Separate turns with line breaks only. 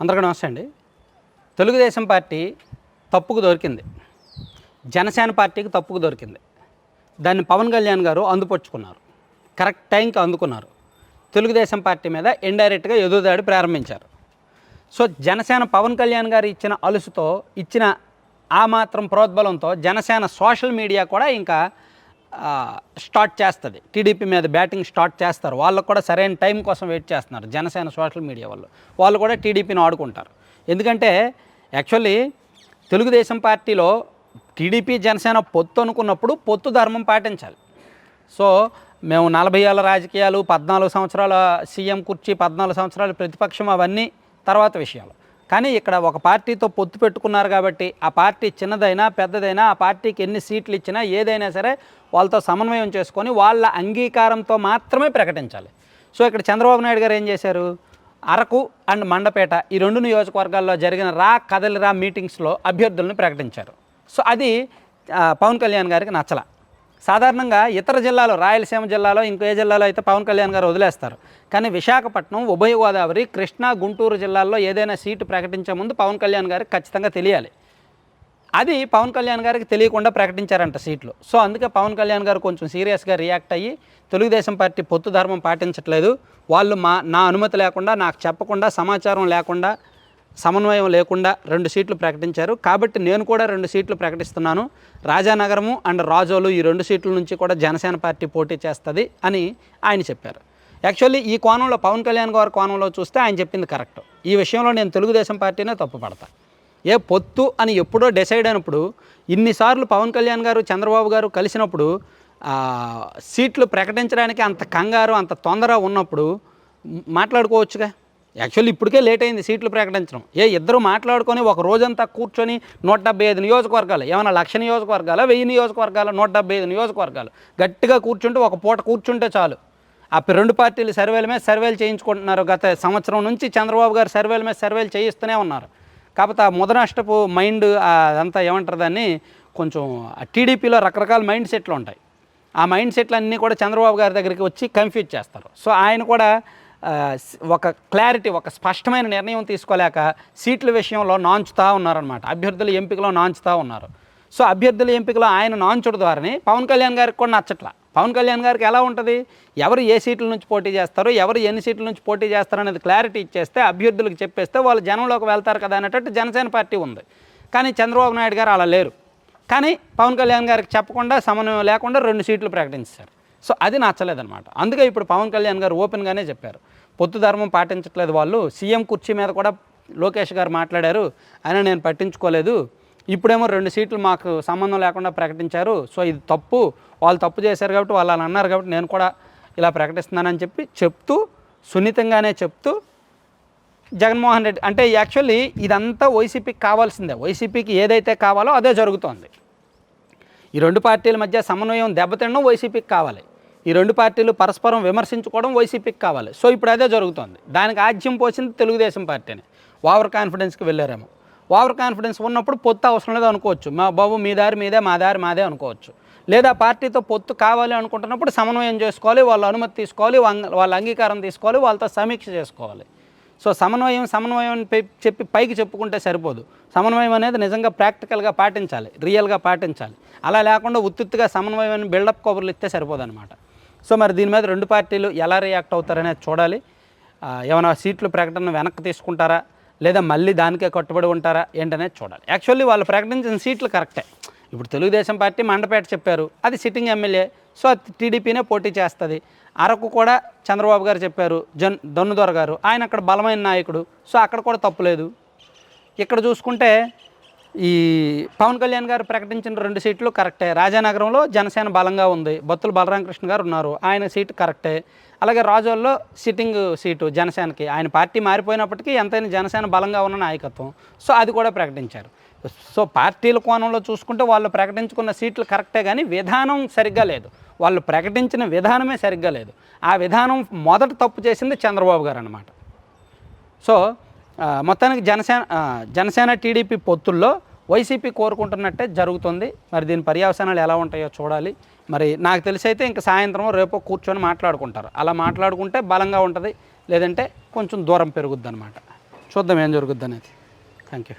అందరికీ నమస్తే అండి. తెలుగుదేశం పార్టీ తప్పుకు దొరికింది. జనసేన పార్టీకి తప్పుకు దొరికింది. దాన్ని పవన్ కళ్యాణ్ గారు అందుపొచ్చుకున్నారు. కరెక్ట్ టైంకి అందుకున్నారు. తెలుగుదేశం పార్టీ మీద ఇండైరెక్ట్గా ఎదురుదాడి ప్రారంభించారు. సో జనసేన పవన్ కళ్యాణ్ గారు ఇచ్చిన అలుసుతో ఇచ్చిన ఆ మాత్రం ప్రోద్బలంతో జనసేన సోషల్ మీడియా కూడా ఇంకా స్టార్ట్ చేస్తుంది. టీడీపీ మీద బ్యాటింగ్ స్టార్ట్ చేస్తారు. వాళ్ళకు కూడా సరైన టైం కోసం వెయిట్ చేస్తున్నారు జనసేన సోషల్ మీడియా వాళ్ళు. వాళ్ళు కూడా టీడీపీని ఆడుకుంటారు. ఎందుకంటే యాక్చువల్లీ తెలుగుదేశం పార్టీలో టీడీపీ జనసేన పొత్తు అనుకున్నప్పుడు పొత్తు ధర్మం పాటించాలి. సో మేము నలభై ఏళ్ళ రాజకీయాలు పద్నాలుగు సంవత్సరాల సీఎం కుర్చీ పద్నాలుగు సంవత్సరాలు ప్రతిపక్షం అవన్నీ తర్వాత విషయాలు. కానీ ఇక్కడ ఒక పార్టీతో పొత్తు పెట్టుకున్నారు కాబట్టి ఆ పార్టీ చిన్నదైనా పెద్దదైనా ఆ పార్టీకి ఎన్ని సీట్లు ఇచ్చినా ఏదైనా సరే వాళ్ళతో సమన్వయం చేసుకొని వాళ్ళ అంగీకారంతో మాత్రమే ప్రకటించాలి. సో ఇక్కడ చంద్రబాబు నాయుడు గారు ఏం చేశారు? అరకు అండ్ మండపేట ఈ రెండు నియోజకవర్గాల్లో జరిగిన రా కదలిరా మీటింగ్స్లో అభ్యర్థులను ప్రకటించారు. సో అది పవన్ కళ్యాణ్ గారికి నచ్చల. సాధారణంగా ఇతర జిల్లాలో రాయలసీమ జిల్లాలో ఇంకో ఏ జిల్లాలో అయితే పవన్ కళ్యాణ్ గారు వదిలేస్తారు. కానీ విశాఖపట్నం ఉభయ గోదావరి కృష్ణా గుంటూరు జిల్లాల్లో ఏదైనా సీటు ప్రకటించే ముందు పవన్ కళ్యాణ్ గారికి ఖచ్చితంగా తెలియాలి. అది పవన్ కళ్యాణ్ గారికి తెలియకుండా ప్రకటించారంట సీట్లు. సో అందుకే పవన్ కళ్యాణ్ గారు కొంచెం సీరియస్గా రియాక్ట్ అయ్యి తెలుగుదేశం పార్టీ పొత్తు ధర్మం పాటించట్లేదు. వాళ్ళు మా నా అనుమతి లేకుండా నాకు చెప్పకుండా సమాచారం లేకుండా సమన్వయం లేకుండా రెండు సీట్లు ప్రకటించారు. కాబట్టి నేను కూడా రెండు సీట్లు ప్రకటిస్తున్నాను. రాజానగరము అండ్ రాజోలు ఈ రెండు సీట్ల నుంచి కూడా జనసేన పార్టీ పోటీ చేస్తుంది అని ఆయన చెప్పారు. యాక్చువల్లీ ఈ కోణంలో పవన్ కళ్యాణ్ గారి కోణంలో చూస్తే ఆయన చెప్పింది కరెక్ట్. ఈ విషయంలో నేను తెలుగుదేశం పార్టీనే తప్పు పడతా ఏ పొత్తు అని ఎప్పుడో డిసైడ్ అయినప్పుడు ఇన్నిసార్లు పవన్ కళ్యాణ్ గారు చంద్రబాబు గారు కలిసినప్పుడు సీట్లు ప్రకటించడానికి అంత కంగారు అంత తొందర ఉన్నప్పుడు మాట్లాడుకోవచ్చుగా? యాక్చువల్లీ ఇప్పటికే లేట్ అయింది సీట్లు ప్రకటించడం. ఏ ఇద్దరు మాట్లాడుకొని ఒక రోజంతా కూర్చొని నూట డెబ్బై ఐదు నియోజకవర్గాలు ఏమైనా లక్ష నియోజకవర్గాలు వెయ్యి నియోజకవర్గాలు నూట డెబ్బై ఐదు నియోజకవర్గాలు? గట్టిగా కూర్చుంటే ఒక పూట కూర్చుంటే చాలు. ఆ రెండు పార్టీలు సర్వేల మీద సర్వేలు చేయించుకుంటున్నారు. గత సంవత్సరం నుంచి చంద్రబాబు గారు సర్వేల మీద సర్వేలు చేయిస్తూనే ఉన్నారు. కాకపోతే ఆ ముదనష్టపు మైండ్ అదంతా ఏమంటారు దాన్ని? కొంచెం ఆ టీడీపీలో రకరకాల మైండ్ సెట్లు ఉంటాయి. ఆ మైండ్ సెట్లు అన్నీ కూడా చంద్రబాబు గారి దగ్గరికి వచ్చి కన్ఫ్యూజ్ చేస్తారు. సో ఆయన కూడా ఒక క్లారిటీ ఒక స్పష్టమైన నిర్ణయం తీసుకోలేక సీట్ల విషయంలో నాంచుతూ ఉన్నారనమాట అభ్యర్థుల ఎంపికలో నాంచుతూ ఉన్నారు. సో అభ్యర్థుల ఎంపికలో ఆయన నాంచుడు ద్వారానే పవన్ కళ్యాణ్ గారికి కూడా నచ్చట్లా. పవన్ కళ్యాణ్ గారికి ఎలా ఉంటుంది? ఎవరు ఏ సీట్ల నుంచి పోటీ చేస్తారు ఎవరు ఎన్ని సీట్ల నుంచి పోటీ చేస్తారో అనేది క్లారిటీ ఇచ్చేస్తే అభ్యర్థులకు చెప్పేస్తే వాళ్ళు జనంలోకి వెళ్తారు కదా అనేటట్టు జనసేన పార్టీ ఉంది. కానీ చంద్రబాబు నాయుడు గారు అలా లేరు. కానీ పవన్ కళ్యాణ్ గారికి చెప్పకుండా సమన్వయం లేకుండా రెండు సీట్లు ప్రకటించారు. సో అది నచ్చలేదన్నమాట. అందుకే ఇప్పుడు పవన్ కళ్యాణ్ గారు ఓపెన్గానే చెప్పారు. పొత్తు ధర్మం పాటించట్లేదు వాళ్ళు. సీఎం కుర్చీ మీద కూడా లోకేష్ గారు మాట్లాడారు. అని నేను పట్టించుకోలేదు. ఇప్పుడేమో రెండు సీట్లు మాకు సంబంధం లేకుండా ప్రకటించారు. సో ఇది తప్పు. వాళ్ళు తప్పు చేశారు కాబట్టి వాళ్ళు అలా అన్నారు కాబట్టి నేను కూడా ఇలా ప్రకటిస్తున్నానని చెప్పి చెప్తూ సున్నితంగానే చెప్తూ జగన్మోహన్ రెడ్డి అంటే యాక్చువల్లీ ఇదంతా వైసీపీకి కావాల్సిందే. వైసీపీకి ఏదైతే కావాలో అదే జరుగుతోంది. ఈ రెండు పార్టీల మధ్య సమన్వయం దెబ్బతినడం వైసీపీకి కావాలి. ఈ రెండు పార్టీలు పరస్పరం విమర్శించుకోవడం వైసీపీకి కావాలి. సో ఇప్పుడు అదే జరుగుతోంది. దానికి ఆజ్యం పోసింది తెలుగుదేశం పార్టీని. ఓవర్ కాన్ఫిడెన్స్కి వెళ్ళారేమో. ఓవర్ కాన్ఫిడెన్స్ ఉన్నప్పుడు పొత్తు అవసరం లేదు అనుకోవచ్చు. మా బాబు మీ దారి మీదే మా దారి మాదే అనుకోవచ్చు. లేదా పార్టీతో పొత్తు కావాలి అనుకుంటున్నప్పుడు సమన్వయం చేసుకోవాలి వాళ్ళ అనుమతి తీసుకోవాలి వాళ్ళ అంగీకారం తీసుకోవాలి వాళ్ళతో సమీక్ష చేసుకోవాలి. సో సమన్వయం సమన్వయం చెప్పి పైకి చెప్పుకుంటే సరిపోదు. సమన్వయం అనేది నిజంగా ప్రాక్టికల్గా పాటించాలి రియల్గా పాటించాలి. అలా లేకుండా ఉత్తుత్తుగా సమన్వయం అని బిల్డప్ కబుర్లు ఇస్తే సరిపోదు అనమాట సో మరి దీని మీద రెండు పార్టీలు ఎలా రియాక్ట్ అవుతారనేది చూడాలి. ఏమైనా సీట్లు ప్రకటన వెనక్కి తీసుకుంటారా? లేదా మళ్ళీ దానికే కట్టుబడి ఉంటారా ఏంటనేది చూడాలి. యాక్చువల్లీ వాళ్ళు ప్రకటించిన సీట్లు కరెక్టే. ఇప్పుడు తెలుగుదేశం పార్టీ మండపేట చెప్పారు. అది సిట్టింగ్ ఎమ్మెల్యే. సో అది టీడీపీనే పోటీ చేస్తుంది. అరకు కూడా చంద్రబాబు గారు చెప్పారు. జన్ దొన్నుదొర గారు. ఆయన అక్కడ బలమైన నాయకుడు. సో అక్కడ కూడా తప్పులేదు ఇక్కడ చూసుకుంటే ఈ పవన్ కళ్యాణ్ గారు ప్రకటించిన రెండు సీట్లు కరెక్టే. రాజానగరంలో జనసేన బలంగా ఉంది. బత్తుల బలరామకృష్ణ గారు ఉన్నారు. ఆయన సీటు కరెక్టే. అలాగే రాజోల్లో సిట్టింగ్ సీటు జనసేనకి. ఆయన పార్టీ మారిపోయినప్పటికీ ఎంతైనా జనసేన బలంగా ఉన్న నాయకత్వం. సో అది కూడా ప్రకటించారు. సో పార్టీల కోణంలో చూసుకుంటే వాళ్ళు ప్రకటించుకున్న సీట్లు కరెక్టే కానీ విధానం సరిగ్గా లేదు. వాళ్ళు ప్రకటించిన విధానమే సరిగ్గా లేదు. ఆ విధానం మొదట తప్పు చేసింది చంద్రబాబు గారు అనమాట సో మొత్తానికి జనసేన జనసేన టీడీపీ పొత్తుల్లో వైసీపీ కోరుకుంటున్నట్టే జరుగుతుంది. మరి దీని పర్యవసానాలు ఎలా ఉంటాయో చూడాలి. మరి నాకు తెలిసి అయితే ఇంకా సాయంత్రం రేపు కూర్చొని మాట్లాడుకుంటారు. అలా మాట్లాడుకుంటే బలంగా ఉంటుంది. లేదంటే కొంచెం దూరం పెరుగుద్ది అనమాట చూద్దాం ఏం జరుగుద్ది అనేది థ్యాంక్ యూ